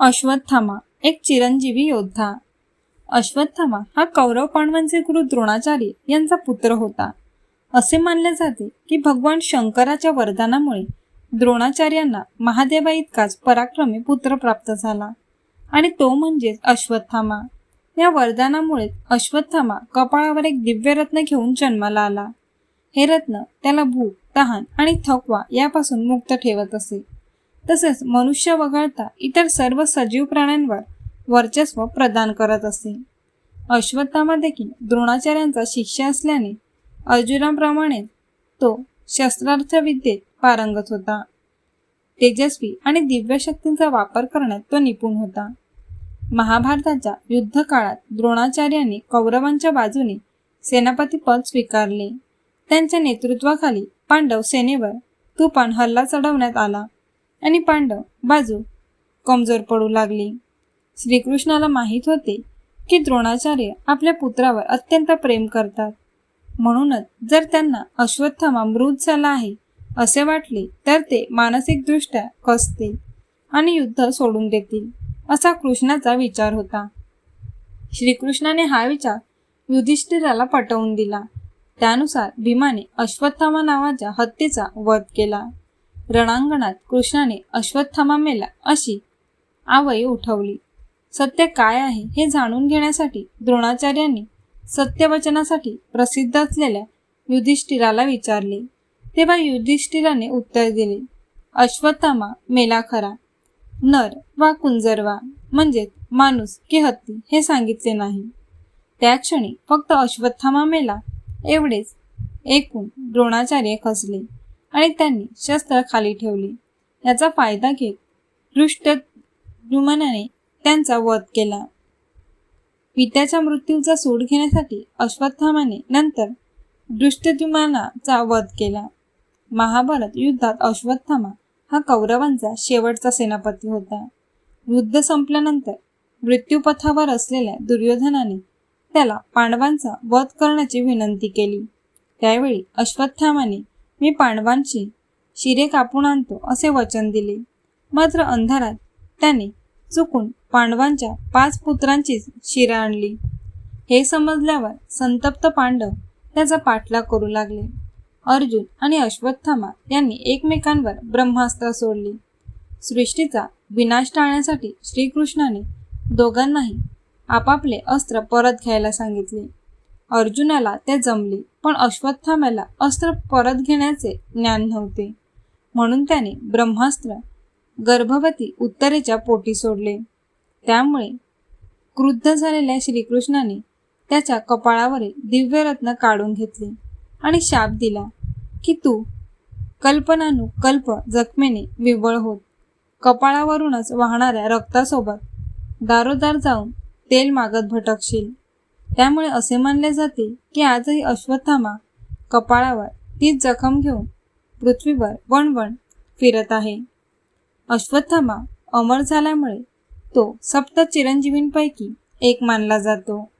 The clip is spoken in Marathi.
अश्वत्थामा एक चिरंजीवी योद्धा. अश्वत्थामा हा कौरव पांडवांचे गुरु द्रोणाचार्य यांचा पुत्र होता. असे मानले जाते की भगवान शंकराच्या वरदानामुळे द्रोणाचार्यांना महादेवा इतकाच पराक्रमी पुत्र प्राप्त झाला. आणि तो म्हणजेच अश्वत्थामा. या वरदानामुळे अश्वत्थामा कपाळावर एक दिव्य रत्न घेऊन जन्माला आला. हे रत्न त्याला भूक तहान आणि थकवा यापासून मुक्त ठेवत असे. तसेच मनुष्य वगळता इतर सर्व सजीव प्राण्यांवर वर्चस्व प्रदान करत असे. अश्वत्थामा देखील द्रोणाचार्यांचा शिष्य असल्याने अर्जुनाप्रमाणे तो शस्त्रार्थविद्येत पारंगत होता. तेजस्वी आणि दिव्य शक्तींचा वापर करण्यात तो निपुण होता. महाभारताच्या युद्ध काळात द्रोणाचार्यांनी कौरवांच्या बाजूने सेनापती पद स्वीकारले. त्यांच्या नेतृत्वाखाली पांडव सेनेवर तुफान हल्ला चढवण्यात आला. आणि पांडव बाजू कमजोर पडू लागली. श्रीकृष्णाला माहीत होते की द्रोणाचार्य आपल्या पुत्रावर अत्यंत प्रेम करतात. म्हणूनच जर त्यांना अश्वत्थामा मृत झाला आहे असे वाटले तर ते मानसिकदृष्ट्या कसतील आणि युद्ध सोडून देतील असा कृष्णाचा विचार होता. श्रीकृष्णाने हा विचार युधिष्ठिराला पटवून दिला. त्यानुसार भीमाने अश्वत्थामा नावाच्या हत्येचा वध केला. रणांगणात कृष्णाने अश्वत्थामा मेला अशी आवई उठवली. सत्य काय आहे हे जाणून घेण्यासाठी द्रोणाचार्यांनी सत्यवचनासाठी प्रसिद्ध असलेल्या युधिष्ठिराला विचारले. तेव्हा युधिष्ठिराने उत्तर दिले अश्वत्थामा मेला खरा. नर वा कुंजरवा म्हणजेच माणूस की हत्ती हे सांगितले नाही. त्या क्षणी फक्त अश्वत्थामा मेला एवढेच. एकूण द्रोणाचार्य खचले. आणि त्यांनी शस्त्र खाली ठेवली. याचा फायदा घेत दृष्टद्युमनाने त्यांचा वध केला. पित्याच्या मृत्यूचा सूड घेण्यासाठी अश्वत्थामाने नंतर दृष्टद्युमानाचा वध केला. महाभारत युद्धात अश्वत्थामा हा कौरवांचा शेवटचा सेनापती होता. युद्ध संपल्यानंतर मृत्यूपथावर असलेल्या दुर्योधनाने त्याला पांडवांचा वध करण्याची विनंती केली. त्यावेळी अश्वत्थामाने मी पांडवांची शिरे कापून आणतो असे वचन दिले. मात्र अंधारात त्याने चुकून पांडवांच्या पाच पुत्रांचीच शिरा आणली. हे समजल्यावर संतप्त पांडव त्याचा पाठलाग करू लागले. अर्जुन आणि अश्वत्थामा यांनी एकमेकांवर ब्रह्मास्त्र सोडली. सृष्टीचा विनाश टाळण्यासाठी श्रीकृष्णाने दोघांनाही आपापले अस्त्र परत घ्यायला सांगितले. अर्जुनाला ते जमले. पण अश्वत्थाम्याला अस्त्र परत घेण्याचे ज्ञान नव्हते. म्हणून त्याने ब्रह्मास्त्र गर्भवती उत्तरेच्या पोटी सोडले. त्यामुळे क्रुद्ध झालेल्या श्रीकृष्णाने त्याच्या कपाळावरील दिव्यरत्न काढून घेतले आणि शाप दिला की तू कल्पनानु कल्प जखमेने विवळ होत. कपाळावरूनच वाहणाऱ्या रक्तासोबत दारोदार जाऊन तेल मागत भटकशील. त्यामुळे असे मानले जाते की आजही अश्वत्थामा कपाळावर तीच जखम घेऊन पृथ्वीवर वणवण फिरत आहे. अश्वत्थामा अमर झाल्यामुळे तो सप्त चिरंजीवींपैकी एक मानला जातो.